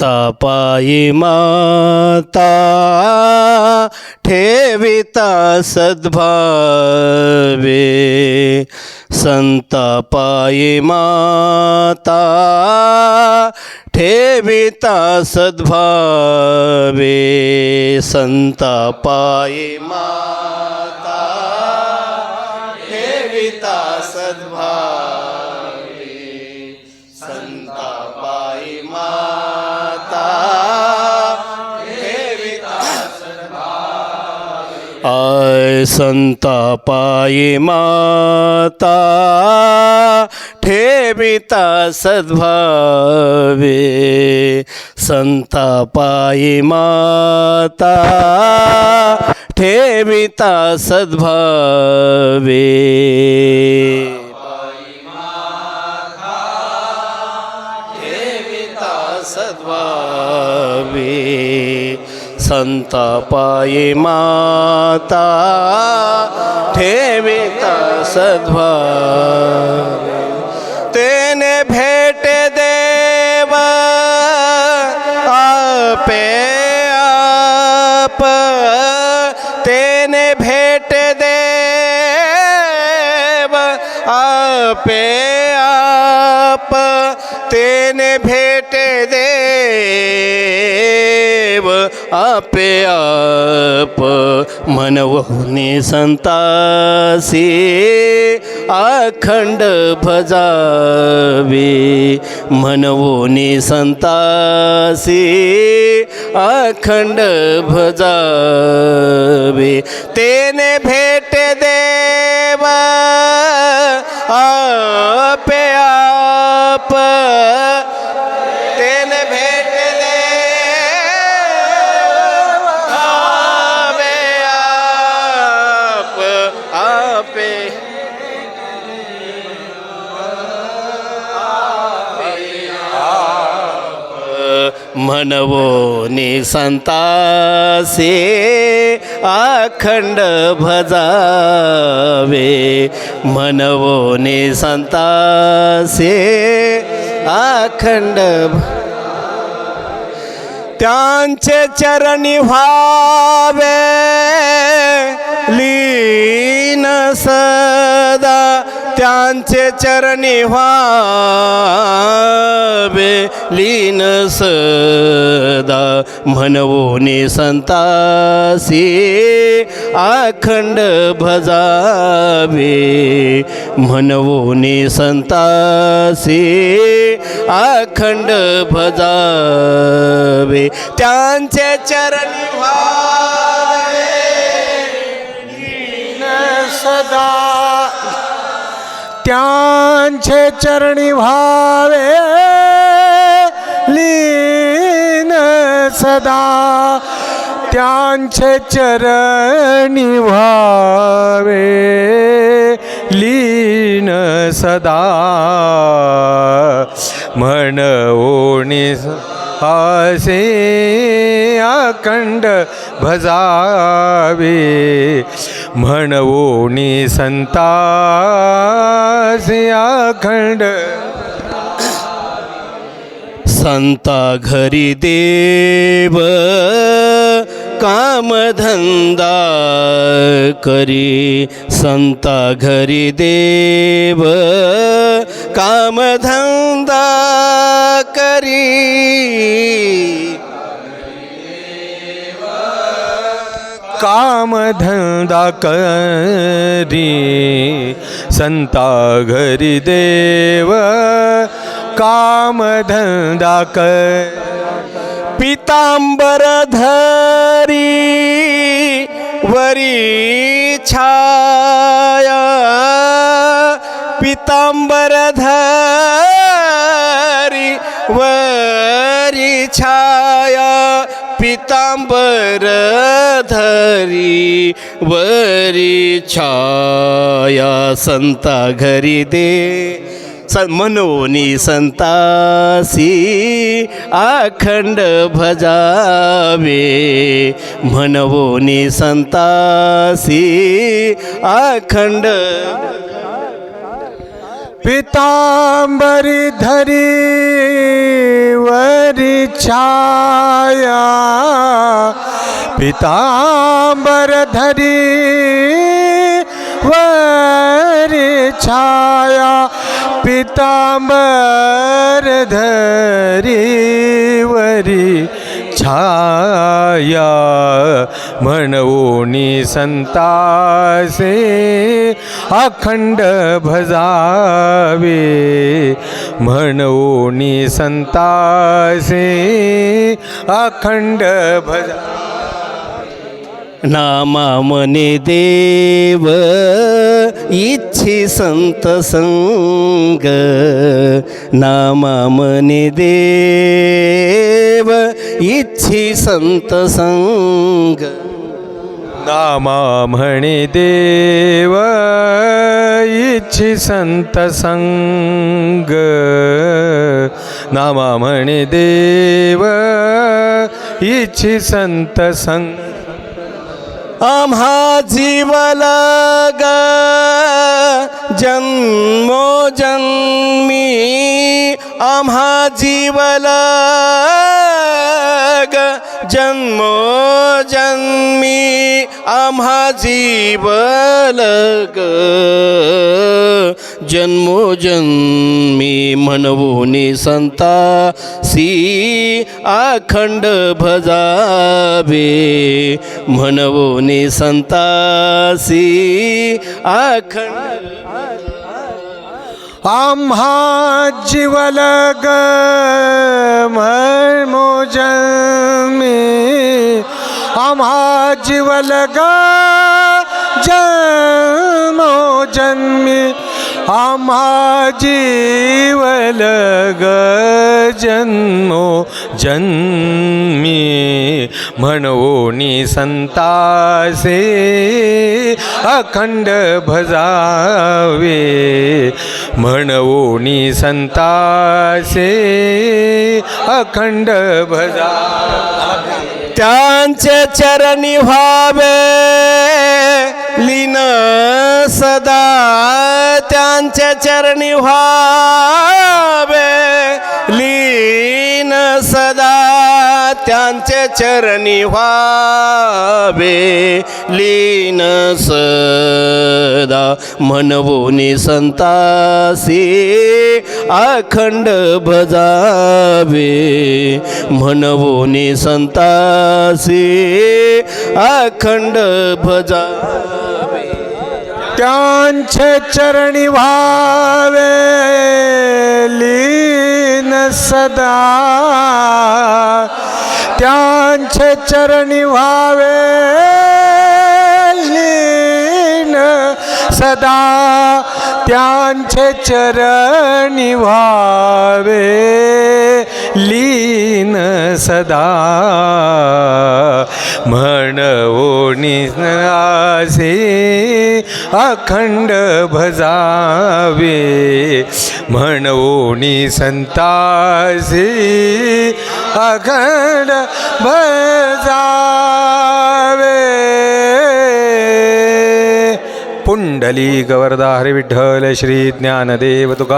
तापायी माता ठेविता सद्भावे। संतापायी माता ठेविता सद्भावे। संतापायी माता आय संतापायी माता ठेविता सद्भावे संतापाई माता ठेविता सद्भावे ठेविता सद्भावे संतापायी माता ठेविता सद्भावे. तेने भेट देव आपे आप. तेने भेट देव आपे आप. तेने भेट आपे आप मनवहुने संतासी अखंड भजावे मनवोनी संतासी अखंड भजावे तेने भेट देवा आपे मनवोनी संतासे अखंड भजावे। मनवोनी संतासे अखंड त्यांचे चरणी व्हावे। लीन सदा त्यांचे चरणी व्हा लीन सदा म्हणवोनी संतासी. अखंड भजावे म्हणवोनी संतासी. अखंड भजावे त्यांचे चरणी लीन सदा त्यांचे चरणी व्हावे लीन सदा त्यांचे चरणी व्हावे. लीन सदा म्हणवोणी हासे अखंड भजावे. म्हणवोणी संतासे अखंड संता घरी देव कामधंदा करी. संता घरी देव कामधंदा करी. कामधंदा करी. संता घरी देव कामधंदा कर. पितांबर धरी वरी छाया. पितांबर धरी वरी छाया. पितांबर धरी वरी छाया. संता घरी दे. स मनोनी संतासी अखंड भजावे। मनवोनी संतासी अखंड पितांबरी धरी वरी छाया। पितांबर धरी वरी छाया। पितांबर धरीवरी छाया म्हणवोनी संतासे अखंड भजावे म्हणवोनी संतासे अखंड भजा नामा मने देव इच्छी संत संग नामा मने देव इच्छी संत संग। नामा म्हणे देव इच्छी संत संग। नामा म्हणे देव इच्छी संत संग। आम्हा जीवलग जन्मो आम्हा जीवलग जन्मो जन्मी आम्हा जीवलग जन्मो जन्मी म्हणवूनी संता सी अखंड भजावे संता सी अखंड आम्हा जीवलग मोजमी। आम्हा जीवलग जन्मो जन्मी। आम्हा जीवलग जन्मो जन्मी म्हणवोनी संतासे अखंड भजावे म्हणवोनी संतासे अखंड भजा त्यांचे चरणी व्हावे. चरणी व्हावे. लीन सदा त्यांचे चरणी व्हावे. लीन सदा म्हणवोनी संतासी अखंड भजावे. म्हणवोनी संतासी अखंड भजावे त्यांचे चरणी व्हावे लीन सदा. त्यांचे चरणी व्हावे लीन सदा. त्यांचे चरणी व्हावे. लीन सदा। म्हणवोनी आसे अखंड भजावे। म्हणवोनी संतासे अखंड भजावे। पुंडली गवरदा हरिविठ्ठल श्री ज्ञानदेव तुका